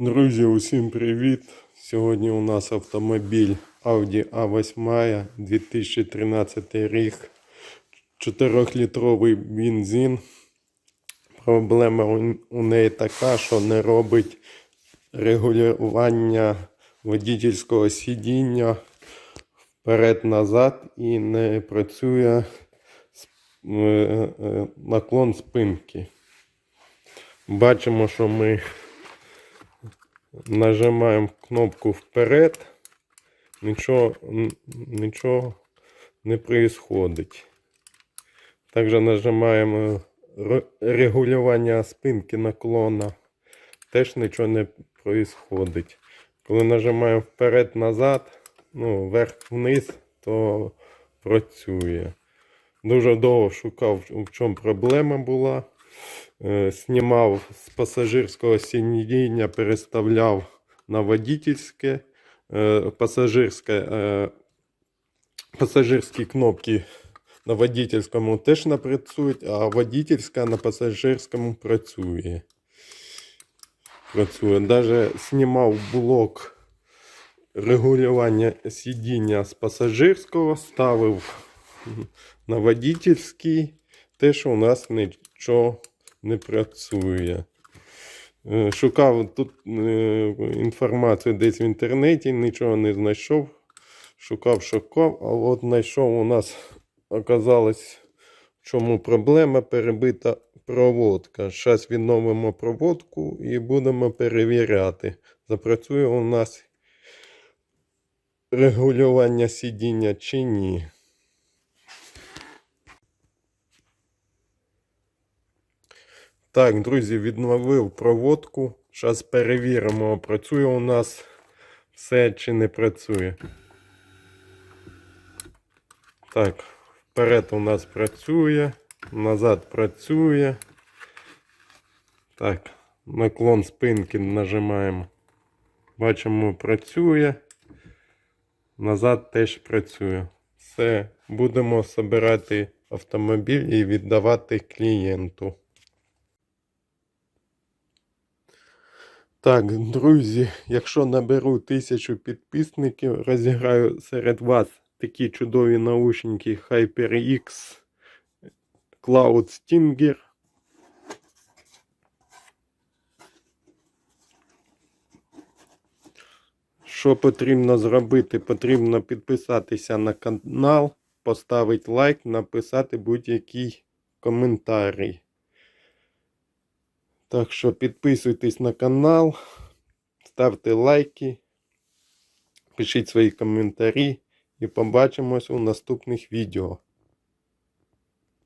Друзі, усім привіт! Сьогодні у нас автомобіль Audi A8 2013 рік. 4-літровий бензин. Проблема у- неї така, що не робить регулювання водительського сидіння вперед-назад і не працює е, е, наклон спинки. Бачимо, що ми нажимаємо кнопку вперед, нічого, нічого не происходить. Також нажимаємо регулювання спинки наклона, теж нічого не происходить. Коли нажимаємо вперед-назад, ну, вверх-вниз, то працює. Дуже довго шукав, в чому проблема була. Е, Знімав з пасажирського сидіння, переставляв на водительське. Е, Пасажирське, е, пасажирські кнопки на водительському теж не а водительська на пасажирському працює. Працює. Даже знімав блок регулювання сидіння з пасажирського, ставив на водительський. Теж у нас нічого не працює. Е, Шукав тут е, інформацію десь в інтернеті, нічого не знайшов. Шукав, шукав, а от знайшов у нас оказалось, в чому проблема перебита проводка. Зараз відновимо проводку і будемо перевіряти. Запрацює у нас регулювання сидіння чи ні. Так, друзі, відновив проводку. Зараз перевіримо, працює у нас все чи не працює. Так, вперед у нас працює, назад працює. Так, наклон спинки нажимаємо. Бачимо, працює. Назад теж працює. Все, будемо збирати автомобіль і віддавати клієнту. Так, друзі, якщо наберу тисячу підписників, розіграю серед вас такі чудові наушники HyperX Cloud Stinger. Що потрібно зробити? Потрібно підписатися на канал, поставити лайк, написати будь-який коментарій. Так що підписуйтесь на канал, ставте лайки, пишіть свої коментарі і побачимось у наступних відео.